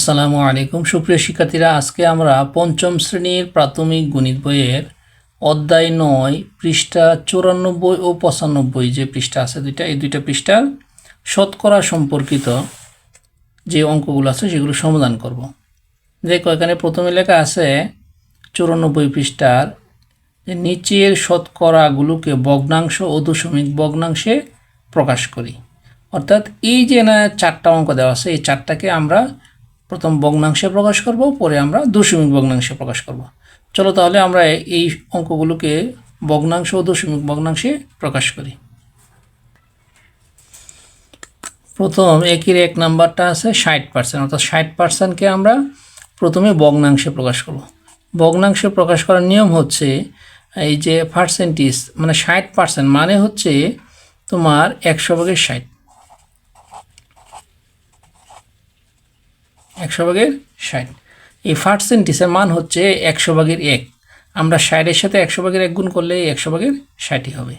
আসসালামু আলাইকুম। সুপ্রিয় শিক্ষার্থীরা, আজকে আমরা পঞ্চম শ্রেণির প্রাথমিক গণিত বইয়ের অধ্যায় নয়, পৃষ্ঠা চুরানব্বই ও পঁচানব্বই যে পৃষ্ঠা আছে দুইটা, এই দুইটা পৃষ্ঠার শতকরা সম্পর্কিত যে অঙ্কগুলো আছে সেগুলো সমাধান করব। দেখো, এখানে প্রথমে লেখা আছে চুরানব্বই পৃষ্ঠার নিচের শতকরাগুলোকে ভগ্নাংশ ও দশমিক ভগ্নাংশে প্রকাশ করি। অর্থাৎ এই যে না চারটা অঙ্ক দেওয়া আছে, এই চারটাকে আমরা প্রথম ভগ্নাংশে প্রকাশ করব, পরে আমরা দশমিক ভগ্নাংশে প্রকাশ করব। চলো তাহলে আমরা এই অঙ্কগুলোকে ভগ্নাংশ ও দশমিক ভগ্নাংশে প্রকাশ করি। প্রথম একের এক নাম্বারটা আছে ষাট পার্সেন্ট অর্থাৎ ষাট পার্সেন্টকে আমরা প্রথমে ভগ্নাংশে প্রকাশ করব। ভগ্নাংশে প্রকাশ করার নিয়ম হচ্ছে এই যে পার্সেন্টেজ মানে ষাট পার্সেন্ট মানে হচ্ছে তোমার একশো ভাগের ষাট। একশো ভাগের ষাট। এই পার্সেন্টেজের মান হচ্ছে একশো ভাগের এক। আমরা ষাটের সাথে একশো ভাগের এক গুণ করলে একশো ভাগের ষাটই হবে।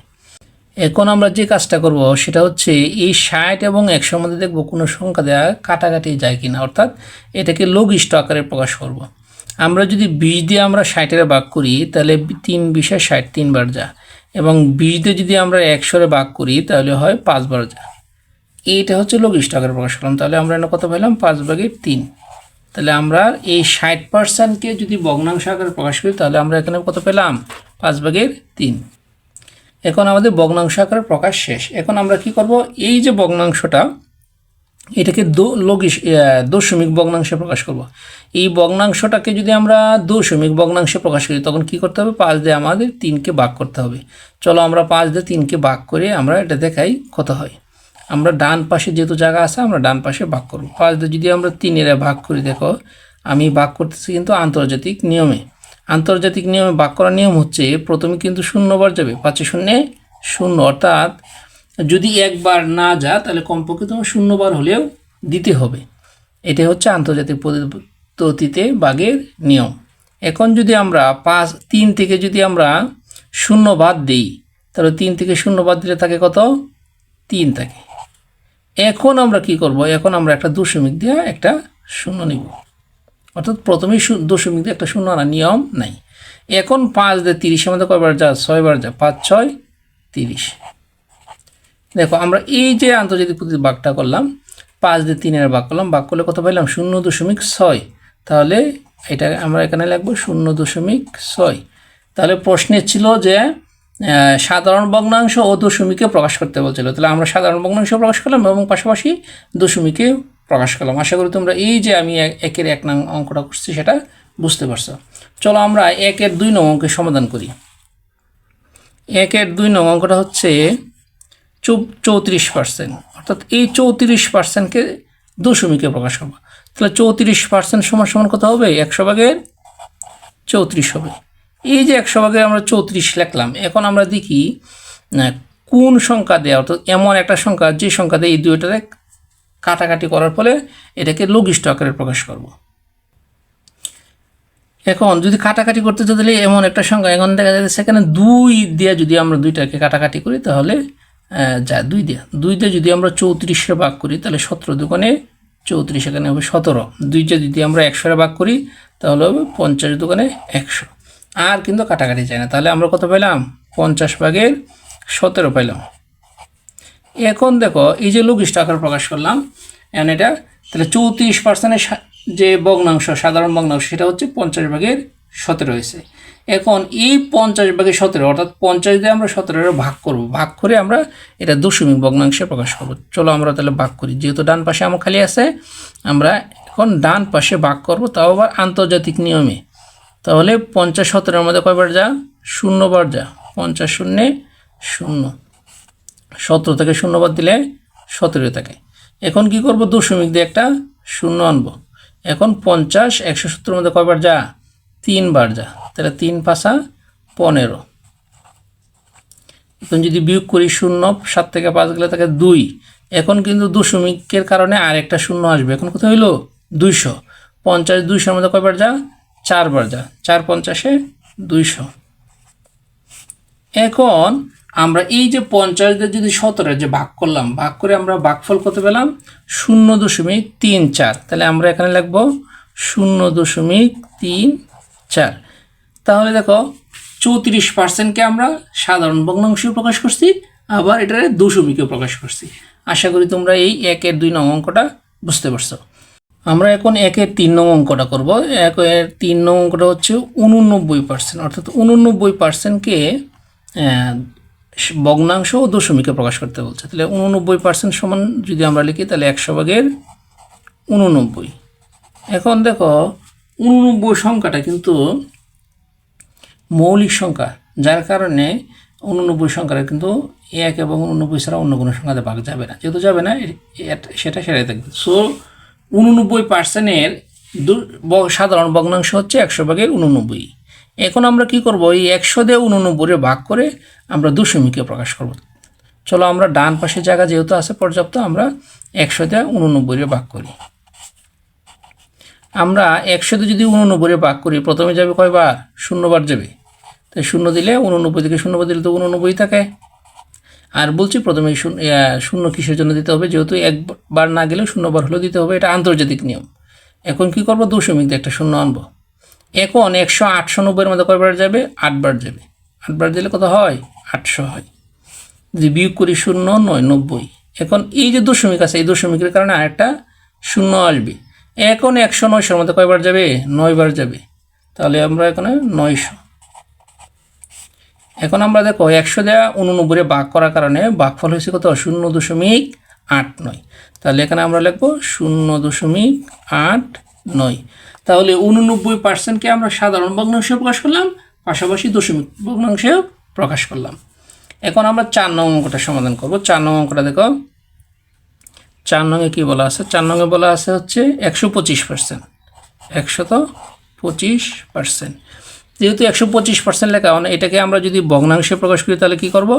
এখন আমরা যে কাজটা করব সেটা হচ্ছে এই ষাট এবং একশোর মধ্যে দেখব কোনো সংখ্যা দেওয়া কাটাকাটি যায় কিনা। অর্থাৎ এটাকে লঘিষ্ঠ আকারে প্রকাশ করব। আমরা যদি বিশ দিয়ে আমরা ষাটের ভাগ করি, তাহলে তিন বিশে ষাট তিনবার যা। এবং বিশ দিয়ে যদি আমরা একশোরে ভাগ করি, তাহলে হয় পাঁচবার যা। এইটা হচ্ছে লঘিষ্ঠ আকারে প্রকাশ করলাম তাহলে আমরা এখানে কত পেলাম? পাঁচ ভাগের তিন। তাহলে আমরা এই ষাট পার্সেন্টকে যদি ভগ্নাংশ আকারে প্রকাশ করি, তাহলে আমরা এখানে কত পেলাম? পাঁচ ভাগের তিন। এখন আমাদের ভগ্নাংশ আকারে প্রকাশ শেষ। এখন আমরা কি করব? এই যে ভগ্নাংশটা, এটাকে লঘিস দশমিক ভগ্নাংশে প্রকাশ করব। এই ভগ্নাংশটাকে যদি আমরা দশমিক ভগ্নাংশে প্রকাশ করি, তখন কি করতে হবে? পাঁচ দিয়ে আমাদের তিনকে ভাগ করতে হবে। চলো আমরা পাঁচ দিয়ে তিনকে ভাগ করে আমরা এটা দেখাই কত হয়। আমরা ডান পাশে যেহেতু জায়গা আছে, আমরা ডান পাশে ভাগ করব। পাঁচ যদি আমরা তিনের ভাগ করি, দেখো, আমি ভাগ করতেছি কিন্তু আন্তর্জাতিক নিয়মে। আন্তর্জাতিক নিয়মে ভাগ করার নিয়ম হচ্ছে, প্রথমে কিন্তু শূন্যবার যাবে পাঁচে শূন্যে শূন্য। অর্থাৎ যদি একবার না যা তাহলে কমপক্ষে তোমার শূন্যবার হলেও দিতে হবে। এটা হচ্ছে আন্তর্জাতিক পদ্ধতিতে বাঘের নিয়ম। এখন যদি আমরা পাঁচ, তিন থেকে যদি আমরা শূন্য বাদ দিই, তাহলে তিন থেকে শূন্য বাদ দিলে থাকে কত? তিন থাকে। এখন আমরা কি করব? এখন আমরা একটা দশমিক দিয়ে একটা শূন্য নিব। অর্থাৎ প্রথমেই দশমিক দিয়ে একটা শূন্য আনা নিয়ম নাই। এখন পাঁচ দিয়ে তিরিশের মধ্যে কয়বার যা ছয়বার যা পাঁচ, ছয়, তিরিশ। দেখো, আমরা এই যে আন্তর্জাতিক পদ্ধতি বাঘটা করলাম, পাঁচ দিয়ে তিনের ভাগ করলাম, ভাগ করলে কত পাইলাম? শূন্য দশমিক ছয়। তাহলে এটা আমরা এখানে লিখব শূন্য দশমিক ছয়। তাহলে প্রশ্নে ছিল যে সাধারণ ভগ্নাংশ ও দশমিকে প্রকাশ করতে বলছিল। তাহলে আমরা সাধারণ ভগ্নাংশ প্রকাশ করলাম এবং পাশাপাশি দশমিকে প্রকাশ করলাম। আশা করি তোমরা এই যে আমি এক- একের এক নং অঙ্কটা করছি সেটা বুঝতে পারছ। চলো আমরা একের দুই নং অঙ্কের সমাধান করি। একের দুই নং অঙ্কটা হচ্ছে চৌত্রিশ পার্সেন্ট অর্থাৎ এই চৌত্রিশ পার্সেন্টকে দশমিকে প্রকাশ করব। তাহলে চৌত্রিশ পার্সেন্ট সমান সমান কত হবে? একশো ভাগের চৌত্রিশ হবে। এই যে একশো ভাগে আমরা চৌত্রিশ লিখলাম, এখন আমরা দেখি কোন সংখ্যা দেওয়া অর্থাৎ এমন একটা সংখ্যা, যে সংখ্যা দেয় এই দুইটাতে কাটাকাটি করার ফলে এটাকে লঘিষ্ঠ আকারে প্রকাশ করব। এখন যদি কাটাকাটি করতে চাই, তাহলে এমন একটা সংখ্যা, এখন দেখা যাচ্ছে সেখানে দুই দিয়ে যদি আমরা দুইটাকে কাটাকাটি করি, তাহলে যা দুই দিয়ে দুই দিয়ে যদি আমরা চৌত্রিশে ভাগ করি, তাহলে সতেরো দোকানে চৌত্রিশ এখানে হবে সতেরো। দুই দিয়ে যদি আমরা একশোরে ভাগ করি, তাহলে হবে পঞ্চাশ দোকানে একশো। আর কিন্তু কাটাকাটি যায় না। তাহলে আমরা কত পেলাম? পঞ্চাশ ভাগের সতেরো পেলাম। এখন দেখো, এই যে লঘিষ্ঠ আকার প্রকাশ করলাম এখন এটা, তাহলে চৌত্রিশ পার্সেন্টের যে ভগ্নাংশ, সাধারণ ভগ্নাংশ, সেটা হচ্ছে পঞ্চাশ ভাগের সতেরো হয়েছে। এখন এই পঞ্চাশ ভাগের সতেরো, অর্থাৎ পঞ্চাশ দিয়ে আমরা সতেরো ভাগ করব। ভাগ করে আমরা এটা দশমিক ভগ্নাংশে প্রকাশ করব। চলো আমরা তাহলে ভাগ করি। যেহেতু ডান পাশে আমার খালি আছে, আমরা এখন ডান পাশে ভাগ করব, তাও আবার আন্তর্জাতিক নিয়মে। তাহলে পঞ্চাশ সতেরোর মধ্যে কয়বার যা? শূন্যবার যা। পঞ্চাশ শূন্যে শূন্য। সতেরো থেকে শূন্য বাদ দিলে সতেরো থাকে। এখন কি করব? দশমিক দিয়ে একটা শূন্য আনব। এখন পঞ্চাশ, একশো সত্তরের মধ্যে কয়বার যা? তিনবার যা। তাহলে তিন পাশা পনেরো। এখন যদি বিয়োগ করি শূন্য, সাত থেকে পাঁচ গেলে থাকে দুই। এখন কিন্তু দশমিকের কারণে আর একটা শূন্য আসবে। এখন কোথায় হইল? দুইশো। পঞ্চাশ, দুইশোর মধ্যে কয়বার যা? চারবার যা চার পঞ্চাশে দুইশো। এখন আমরা এই যে পঞ্চাশ যদি সতেরো যে ভাগ করলাম, ভাগ করে আমরা ভাগফল কত পেলাম? শূন্য দশমিক তিন চার। তাহলে আমরা এখানে লিখব শূন্য দশমিক তিন চার। তাহলে দেখো, চৌত্রিশ পার্সেন্টকে আমরা সাধারণ ভগ্নাংশ প্রকাশ করছি, আবার এটারে দশমিকে প্রকাশ করছি। আশা করি তোমরা এই একের দুই নং অঙ্কটা বুঝতে পারছ। আমরা এখন একের তিন নং অঙ্কটা করব। একের তিন নং অঙ্কটা হচ্ছে উননব্বই পার্সেন্ট অর্থাৎ উননব্বই পার্সেন্টকে ভগ্নাংশ ও দশমিকে প্রকাশ করতে বলছে। তাহলে উননব্বই পার্সেন্ট সমান যদি আমরা লিখি, তাহলে একশো ভাগের উননব্বই। এখন দেখো, উননব্বই সংখ্যাটা কিন্তু মৌলিক সংখ্যা, যার কারণে উননব্বই সংখ্যাটা কিন্তু এক এবং উননব্বই ছাড়া অন্য কোনো সংখ্যাতে ভাগ যাবে না। যেহেতু যাবে না সেটা সেটাই থাকবে। সো উননব্বই পার্সেন্টের সাধারণ ভগ্নাংশ হচ্ছে একশো ভাগের উননব্বই। এখন আমরা কি করব? এই একশো দিয়ে উননব্বইয়ে ভাগ করে আমরা দশমিকে প্রকাশ করব। চলো আমরা ডান পাশে জায়গা যেহেতু আছে পর্যাপ্ত, আমরা একশো দিয়ে উননব্বইয়ে ভাগ করি। আমরা একশোতে যদি উননব্বইয়ে ভাগ করি, প্রথমে যাবে কয়বার? শূন্যবার যাবে। তাই শূন্য দিলে উননব্বই থেকে শূন্যবার দিলে তো উননব্বই থাকে। আর বলছি প্রথমে শূন্য কিসের জন্য দিতে হবে? যেহেতু একবার না গেলেও শূন্যবার হলেও দিতে হবে, এটা আন্তর্জাতিক নিয়ম। এখন কি করব? দশমিক দিয়ে একটা শূন্য আনব। এখন একশো আটশো নব্বইয়ের মধ্যে কয়বার যাবে? আটবার যাবে। আটবার দিলে কত হয়? আটশো হয়। যদি বিয়োগ করি শূন্য, নয়, নব্বই। এখন এই যে দশমিক আছে, এই দশমিকের কারণে আরেকটা শূন্য আসবে। এখন একশো নয়শোর মধ্যে কয়বার যাবে? নয়বার যাবে। তাহলে আমরা এখানে নয়শো এখন আমরা দেখো একশো দেওয়া উননব্বই ভাগ করার কারণে ভাগফল হয়েছে কত? শূন্য দশমিক আট নয়। তাহলে এখানে আমরা লিখব শূন্য দশমিক আট নয়। তাহলে উননব্বই পার্সেন্টকে আমরা সাধারণ ভগ্নাংশে প্রকাশ করলাম, পাশাপাশি দশমিক ভগ্নাংশেও প্রকাশ করলাম। এখন আমরা চার নং অঙ্কটা সমাধান করব। চার নং অঙ্কটা দেখো। চার নঙে কী বলা আছে? চার নঙে বলা আছে হচ্ছে একশো পঁচিশ পার্সেন্ট একশত পঁচিশ পার্সেন্ট যেহেতু একশো পঁচিশ পার্সেন্ট লেখা মানে এটাকে আমরা যদি ভগ্নাংশে প্রকাশ করি, তাহলে কী করব?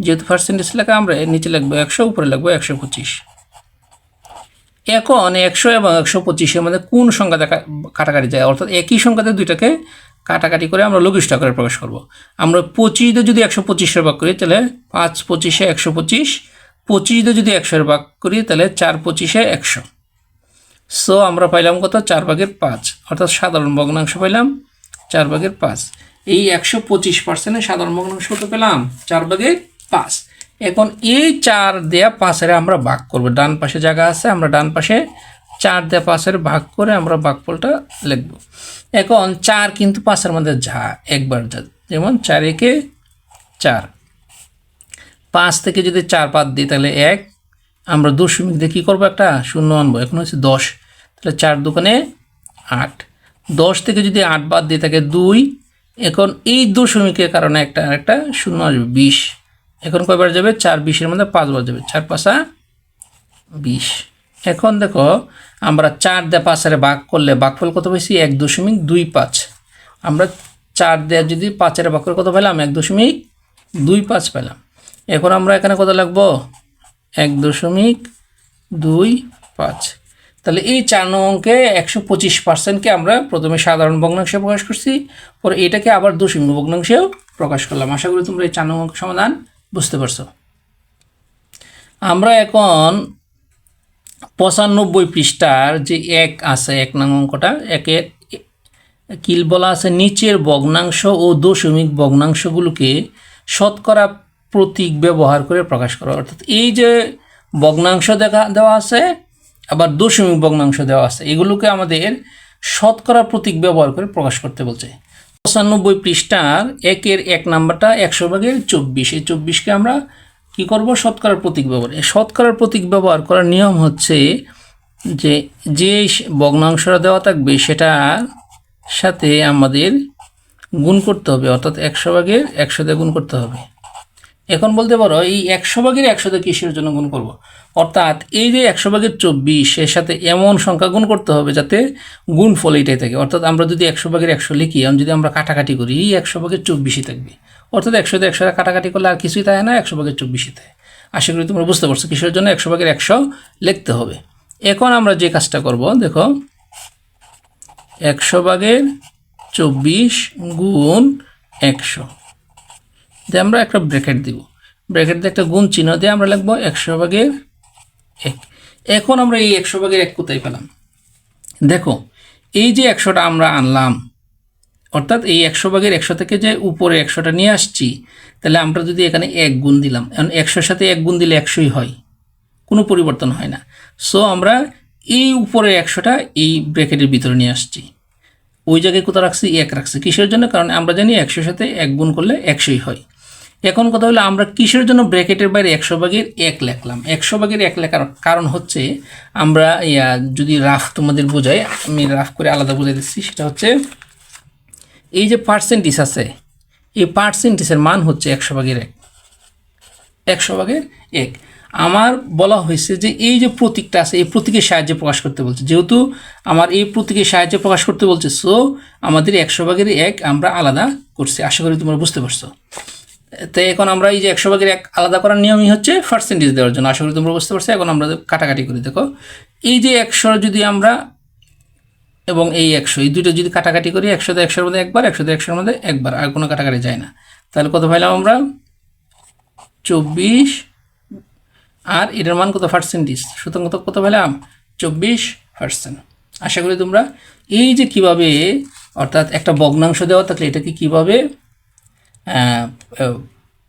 যেহেতু পার্সেন্টেজ লেখা, আমরা এর নিচে লিখব একশো, উপরে লিখব একশো পঁচিশ। এখন একশো এবং একশো পঁচিশের মধ্যে কোন সংখ্যা দেখা কাটাকাটি যায়? অর্থাৎ একই সংখ্যাতে দুইটাকে কাটাকাটি করে আমরা লঘিষ্ঠ আকারে প্রকাশ করব। আমরা পঁচিশ যদি একশো পঁচিশের ভাগ করি, তাহলে পাঁচ পঁচিশে একশো পঁচিশ পঁচিশ যদি একশোর ভাগ করি, তাহলে চার পঁচিশে একশো। সো আমরা পাইলাম কত? চার ভাগের পাঁচ। অর্থাৎ সাধারণ ভগ্নাংশ পাইলাম চার ভাগের পাঁচ। এই একশো পঁচিশ পার্সেন্টের সাধারণ ভগ্নাংশ কত পেলাম। চার ভাগের পাঁচ। এখন এই চার দেয়া পাঁচের আমরা ভাগ করব। ডান পাশে জায়গা আছে, আমরা ডান পাশে চার দেয়া পাঁচের ভাগ করে আমরা ভাগফলটা লিখব। এখন চার কিন্তু পাঁচের মধ্যে যা একবার যা যেমন চার একে চার। পাঁচ থেকে যদি চার পাত দিই তাহলে এক। আমরা দশমিক দিয়ে কী করব একটা? শূন্য আনব। এখন হচ্ছে দশ। তাহলে চার দোকানে আট। দশ থেকে যদি আট বাদ দিয়ে থাকে দুই, এখন এই দশমিকের কারণে একটা একটা শূন্য আসবে, বিশ। এখন কয়বার যাবে? চার বিশের মধ্যে পাঁচবার যাবে। চার পাঁচা বিশ। এখন দেখো, আমরা চার দিয়ে পাঁচের ভাগ করলে ভাগফল কত পেয়েছি এক দশমিক দুই পাঁচ। আমরা চার দেওয়া যদি পাঁচের ভাগ করে কত পেলাম? এক দশমিক দুই পাঁচ পেলাম। এখন আমরা এখানে কত লাগবো? এক দশমিক দুই পাঁচ। তাহলে এই চার অঙ্কে একশো পঁচিশ পার্সেন্টকে আমরা প্রথমে সাধারণ ভগ্নাংশে প্রকাশ করছি, পরে এটাকে আবার দশমিক ভগ্নাংশেও প্রকাশ করলাম। আশা করি তোমরা এই চার নং সমাধান বুঝতে পারছ। আমরা এখন পঁচানব্বই পৃষ্ঠার যে এক আছে, এক নং অঙ্কটা, একে কিল বলা আছে, নিচের ভগ্নাংশ ও দশমিক ভগ্নাংশগুলোকে শতকরা প্রতীক ব্যবহার করে প্রকাশ করা। অর্থাৎ এই যে ভগ্নাংশ দেখা, দেওয়া আছে আবার দশমিক ভগ্নাংশ দেওয়া আছে। এগুলোকে আমাদের শতকরা প্রতীক ব্যবহার করে প্রকাশ করতে বলছে। পঁচানব্বই পৃষ্ঠার একের এক নাম্বারটা একশো ভাগের চব্বিশ। এই চব্বিশকে আমরা কি করব? শতকরার প্রতীক ব্যবহার। এই শতকরার প্রতীক ব্যবহার করার নিয়ম হচ্ছে যে যে ভগ্নাংশটা দেওয়া থাকবে সেটার সাথে আমাদের গুণ করতে হবে। অর্থাৎ একশো ভাগের একশো দিয়ে গুণ করতে হবে। এখন বলতে পারো, এই একশো ভাগের একশোতে কিসের জন্য গুণ করব। অর্থাৎ এই যে একশো ভাগের চব্বিশ, এর সাথে এমন সংখ্যা গুণ করতে হবে যাতে গুণ ফল এটাই থাকে। অর্থাৎ আমরা যদি একশো ভাগের একশো লিখি এখন যদি আমরা কাটাকাটি করি, এই একশো ভাগের চব্বিশই থাকবে। অর্থাৎ একশোতে একশো কাটাকাটি করলে আর কিছুই থাকে না, একশো ভাগের চব্বিশই থাকে আশা করি তোমরা বুঝতে পারছ, কিসের জন্য একশো ভাগের একশো লিখতে হবে। এখন আমরা যে কাজটা করব, দেখো, একশো ভাগের চব্বিশ গুণ একশো। দিয়ে আমরা একটা ব্র্যাকেট দিব। ব্র্যাকেট দিয়ে একটা গুণ চিহ্ন দিয়ে আমরা লিখব একশো ভাগের এক। এখন আমরা এই একশো ভাগের এক কোথায় পেলাম? দেখো, এই যে একশোটা আমরা আনলাম, অর্থাৎ এই একশো ভাগের একশো থেকে যে উপরে একশোটা নিয়ে আসছি, তাহলে আমরা যদি এখানে এক গুণ দিলাম, এখন একশোর সাথে এক গুণ দিলে একশোই হয়, কোনো পরিবর্তন হয় না। সো আমরা এই উপরে একশোটা এই ব্র্যাকেটের ভিতরে নিয়ে আসছি। ওই জায়গায় কোথাও রাখছি? এক রাখছি। কিসের জন্য? কারণ আমরা জানি একশোর সাথে এক গুণ করলে একশোই হয়। এখন কথা হলো আমরা কিসের জন্য ব্র্যাকেটের বাইরে একশো ভাগের এক লেখলাম? একশো ভাগের এক লেখার কারণ হচ্ছে আমরা, ইয়া, যদি রাফ তোমাদের বোঝাই, আমি রাফ করে আলাদা বুঝাই দিচ্ছি, সেটা হচ্ছে এই যে পার্সেন্টেজ আছে, এই পার্সেন্টেজের মান হচ্ছে একশো ভাগের এক। একশো ভাগের এক। আমার বলা হয়েছে যে এই যে প্রতীকটা আছে, এই প্রতীকের সাহায্যে প্রকাশ করতে বলছে। যেহেতু আমার এই প্রতীকের সাহায্যে প্রকাশ করতে বলছে সো আমাদের একশো ভাগের এক আমরা আলাদা করছি। আশা করি তোমরা বুঝতে পারছ। তো এখন আমরা এই যে একশো ভাগের এক আলাদা করার নিয়মই হচ্ছে পার্সেন্টেজ দেওয়ার জন্য। আশা করি তোমরা বুঝতে পারছ, এখন আমরা কাটাকাটি করি, দেখো। এই যে একশো যদি আমরা এবং এই একশো, এই দুটো যদি কাটাকাটি করি, একশোতে একশোর মধ্যে একবার, একশোতে একশোর মধ্যে একবার, আর কোনো কাটাকাটি যায় না। তাহলে কত পাইলাম আমরা? চব্বিশ, আর এটার মান কত? পার্সেন্টেজ সুতরাং কত কত পেলাম চব্বিশ পার্সেন্ট আশা করি তোমরা এই যে কীভাবে, অর্থাৎ একটা ভগ্নাংশ দেওয়া থাকলে এটাকে কীভাবে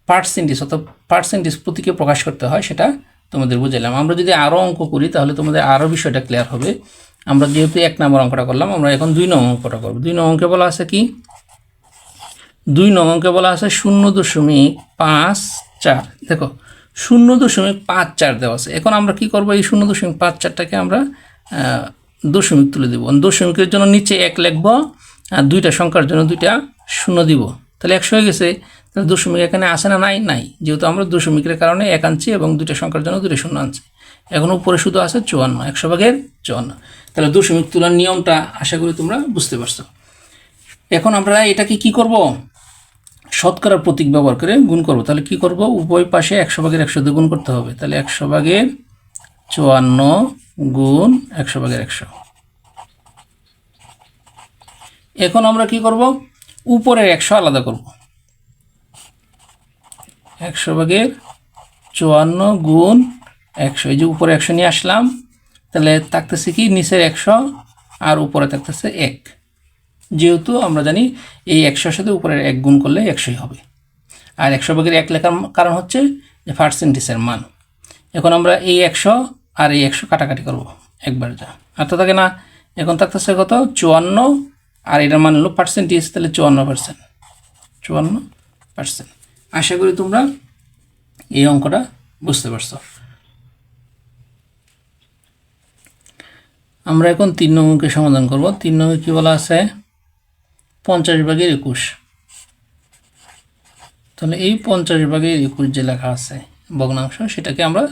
পার্সেন্টেজ অর্থাৎ পার্সেন্টেজ প্রতীকে প্রকাশ করতে হয়, সেটা তোমাদের বুঝালাম আমরা যদি আরও অঙ্ক করি, তাহলে তোমাদের আরও বিষয়টা ক্লিয়ার হবে। আমরা যেহেতু এক নম্বর অঙ্কটা করলাম, আমরা এখন দুই নম্বর অঙ্কটা করব। দুই নম্বর অঙ্কে বলা আছে কি? দুই নং অঙ্কে বলা আছে শূন্য দশমিক পাঁচ চার। দেখো, শূন্য দশমিক পাঁচ চার দেওয়া আছে। এখন আমরা কি করব? এই শূন্য দশমিক পাঁচ চারটাকে আমরা দশমিক তুলে দেবো। দশমিকের জন্য নিচে এক লিখব, আর দুইটা সংখ্যার জন্য দুইটা শূন্য দিব। তাহলে একশো হয়ে গেছে। দশমিক এখানে আসে না, নাই নাই। যেহেতু আমরা দশমিকের কারণে এক আনছি এবং দুইটা সংখ্যার জন্য দুইটা শূন্য আনছি। এখন উপরে শুধু আছে চুয়ান্ন, একশো ভাগের চুয়ান্ন। তাহলে দশমিক তোলার নিয়মটা আশা করি তোমরা বুঝতে পারছ। এখন আমরা এটাকে কি করব? শতকরার প্রতীক ব্যবহার করে গুণ করব। তাহলে কি করব? উভয় পাশে একশো ভাগের একশো দিয়ে গুণ করতে হবে। তাহলে একশো ভাগের চুয়ান্ন গুণ একশো ভাগের একশো। এখন আমরা কি করব? উপরের একশো আলাদা করব। একশো ভাগের চুয়ান্ন গুণ একশো। এই যে উপরে একশো নিয়ে আসলাম, তাহলে থাকতেছে কি? নিচের একশো আর উপরে থাকতেছে এক। যেহেতু আমরা জানি এই একশোর সাথে উপরের এক গুণ করলে একশোই হবে। আর একশো ভাগের এক লেখার কারণ হচ্ছে যে পার্সেন্টেজের মান। এখন আমরা এই একশো আর এই একশো কাটাকাটি করব একবার যা। আর তো থাকে না, এখন থাকতেছে কত? চুয়ান্ন। আর এটার মান হলো পার্সেন্টেজ তাহলে চুয়ান্ন পার্সেন্ট চুয়ান্ন পার্সেন্ট আশা করি তোমরা এই অঙ্কটা বুঝতে পারছ। আমরা এখন তিন নম্বরকে সমাধান করব। তিন নম্বর কী বলা আছে? পঞ্চাশ ভাগের একুশ। তাহলে এই পঞ্চাশ ভাগের একুশ যে লেখা আছে, ভগ্নাংশ, সেটাকে আমরা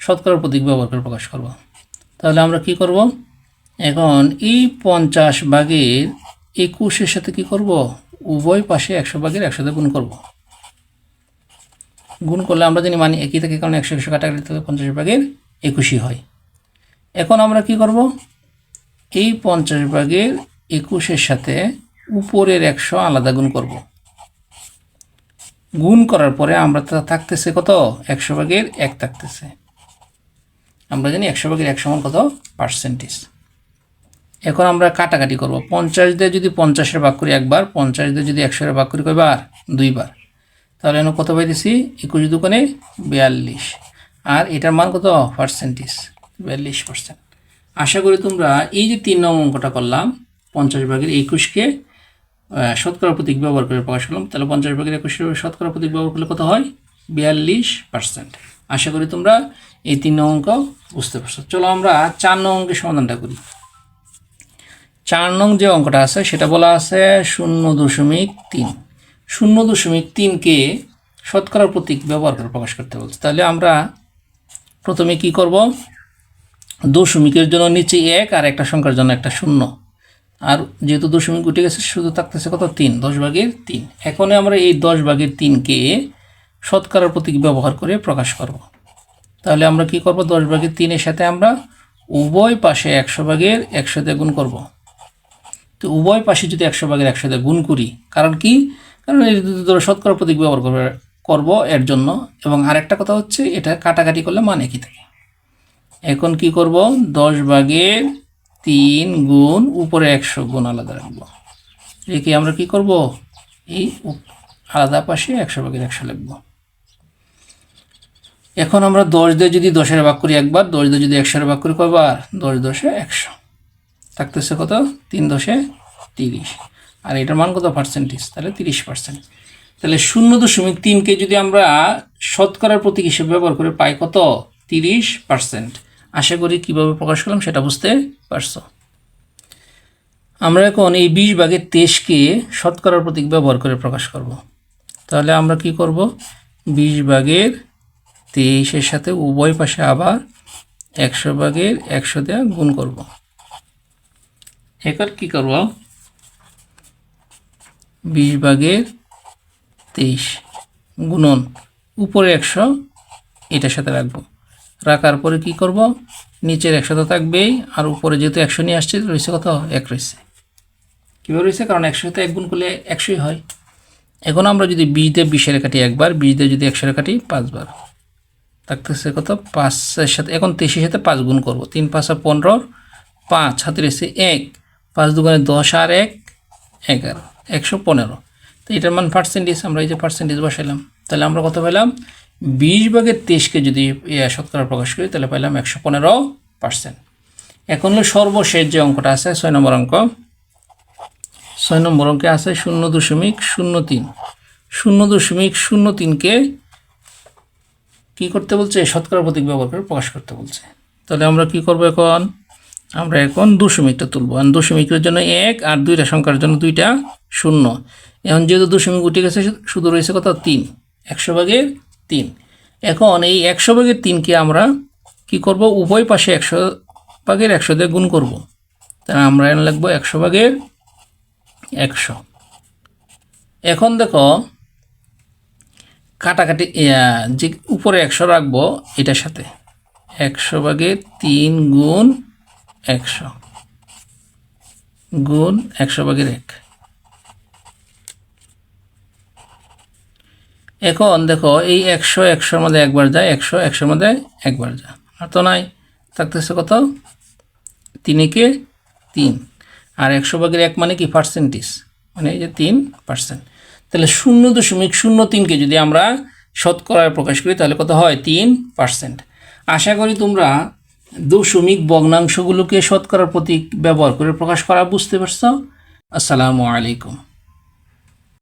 শতকরার প্রতীক ব্যবহার করে প্রকাশ করব। তাহলে আমরা কি করব? এখন এই পঞ্চাশ ভাগের একুশের সাথে কি করব? উভয় পাশে একশো ভাগের একসাথে গুণ করব। গুণ করলে আমরা জানি মানে একই থেকে কারণ একশো একশো কাটাকাটি থেকে পঞ্চাশ ভাগের একুশই হয়। এখন আমরা কি করব? এই পঞ্চাশ ভাগের একুশের সাথে উপরের একশো আলাদা গুণ করব। গুণ করার পরে আমরা তা থাকতেছে কত? একশো ভাগের এক থাকতেছে। আমরা জানি একশো ভাগের এক সমান কত? পার্সেন্টেজ। এখন আমরা কাটাকাটি করব। পঞ্চাশ দিয়ে যদি পঞ্চাশের ভাগ করি একবার, পঞ্চাশ দিয়ে যদি একশোর ভাগ করি কয়বার? দুইবার। তাহলে এখন কত পাইতেছি? একুশ দোকানে বিয়াল্লিশ। আর এটার মান কত? পার্সেন্টেজ বিয়াল্লিশ পার্সেন্ট আশা করি তোমরা এই যে তিন নং অঙ্কটা করলাম, পঞ্চাশ ভাগের একুশকে শতকরা প্রতীক ব্যবহার করে প্রকাশ করলাম, তাহলে পঞ্চাশ ভাগের একুশের শতকরা প্রতীক ব্যবহার করলে কত হয়? বিয়াল্লিশ পার্সেন্ট আশা করি তোমরা এই তিন অঙ্ক বুঝতে পারছ। চলো আমরা চার নং অঙ্কের সমাধানটা করি। চার নং যে অঙ্কটা আছে, সেটা বলা আছে শূন্য দশমিক তিন। শূন্য দশমিক তিনকে শতকরার প্রতীক ব্যবহার করে প্রকাশ করতে বলছে। তাহলে আমরা প্রথমে কি করব? দশমিকের জন্য নিচে এক আর একটা সংখ্যার জন্য একটা শূন্য। আর যেহেতু দশমিক উঠে গেছে শুধু থাকতেছে কত? তিন, দশ ভাগের তিন। এখন আমরা এই দশ ভাগের তিনকে শতকরার প্রতীক ব্যবহার করে প্রকাশ করব। তাহলে আমরা কি করব? দশ ভাগের তিনের সাথে আমরা উভয় পাশে একশো ভাগের একশোতে গুণ করব। তো উভয় পাশে যদি একশো ভাগের একশোতে গুণ করি, কারণ কি? কারণ ধরো শতকরা প্রতীক ব্যবহার করবে, করব এর জন্য। এবং আরেকটা কথা হচ্ছে, এটা কাটাকাটি করলে মানে কি থাকে? এখন কি করব? দশ ভাগের তিন গুণ উপরে একশো গুণ আলাদা রাখব। রেখে আমরা কি করব? এই আলাদা পাশে একশো ভাগের একশো লিখব। এখন আমরা দশ দিয়ে যদি দশের ভাগ করি একবার, দশ দিয়ে যদি একশোর ভাগ করি কবার দশ দশে একশো। থাকতেছে কত? তিন দশে তিরিশ। আর এটার মান কত পার্সেন্টেজ তাহলে তিরিশ পার্সেন্ট তাহলে শূন্য দশমিক তিনকে যদি আমরা শতকরার প্রতীক হিসেবে ব্যবহার করে পাই কত? তিরিশ পার্সেন্ট আশা করি কীভাবে প্রকাশ করলাম সেটা বুঝতে পারছ। আমরা এখন এই বিশ ভাগের তেইশকে শতকরার প্রতীক ব্যবহার করে প্রকাশ করব। তাহলে আমরা কি করব? বিশ ভাগের তেইশের সাথে উভয় পাশে আবার একশো ভাগের একশো দেওয়া গুণ করব। এবার কি করব? বিশ ভাগের তেইশ গুণন উপরে একশো, এটার সাথে রাখব। রাখার পরে কি করব? নিচের একশো থাকবেই, আর উপরে যেহেতু একশো নিয়ে আসছে, রয়েছে কত? এক রয়েছে। কীভাবে রয়েছে? কারণ একশো সাথে এক গুণ করলে একশোই হয়। এখন আমরা যদি বিশ দিয়ে বিশের কাটি একবার, বিশ দিয়ে যদি একশোর কাটি পাঁচবার, থাকতেছে কত? পাঁচের সাথে, এখন তেইশের সাথে পাঁচ গুণ করব। তিন পাঁচ পনেরো, পাঁচ হাতে রয়েছে এক, পাঁচ দুগুণে দশ আর এক, এগারো। একশো পনেরো। তো এটার মান পার্সেন্টেজ আমরা এই যে পার্সেন্টেজ বসাইলাম, তাহলে আমরা কত পেলাম? বিশ ভাগের তেইশকে যদি শতকরা প্রকাশ করি, তাহলে পেলাম একশো পনেরো পার্সেন্ট এখন হলো সর্বশেষ যে অঙ্কটা আছে, ছয় নম্বর অঙ্ক। ছয় নম্বর অঙ্কে আছে শূন্য দশমিক শূন্য তিন। শূন্য দশমিক শূন্য তিনকে কী করতে বলছে? শতকরা প্রতীক ব্যবহার করে প্রকাশ করতে বলছে। তাহলে আমরা কি করব এখন? আমরা এখন দশমিকটা তুলব। আর দশমিকের জন্য এক আর দুইটা সংখ্যার জন্য দুইটা শূন্য। এখন যেহেতু দশমিক উঠে গেছে, শুধু রয়েছে কত? তিন। একশো ভাগের তিন। এখন এই একশো ভাগের তিনকে আমরা কি করব? উভয় পাশে একশো ভাগের একশো দিয়ে গুণ করব। তাহলে আমরা এনে লিখব একশো ভাগের একশো। এখন দেখো, কাটাকাটি যে উপরে একশো রাখব, এটার সাথে। একশো ভাগের তিন গুণ একশো। গুণ একশো ভাগের এক। এখন দেখো, এই একশো একশোর মধ্যে একবার যায়, একশো একশোর মধ্যে একবার যায়। আর তো নাই, থাকতেছে কত? তিনেকে তিন। আর একশো ভাগের এক মানে কি? পার্সেন্টেজ মানে এই যে তিন পার্সেন্ট তাহলে শূন্য দশমিক শূন্য তিনকে যদি আমরা শতকরায় প্রকাশ করি, তাহলে কত হয়? তিন পার্সেন্ট আশা করি তোমরা দশমিক ভগ্নাংশগুলোকে শতকরার প্রতীক ব্যবহার করে প্রকাশ করা বুঝতে পারছ? আসসালামু আলাইকুম।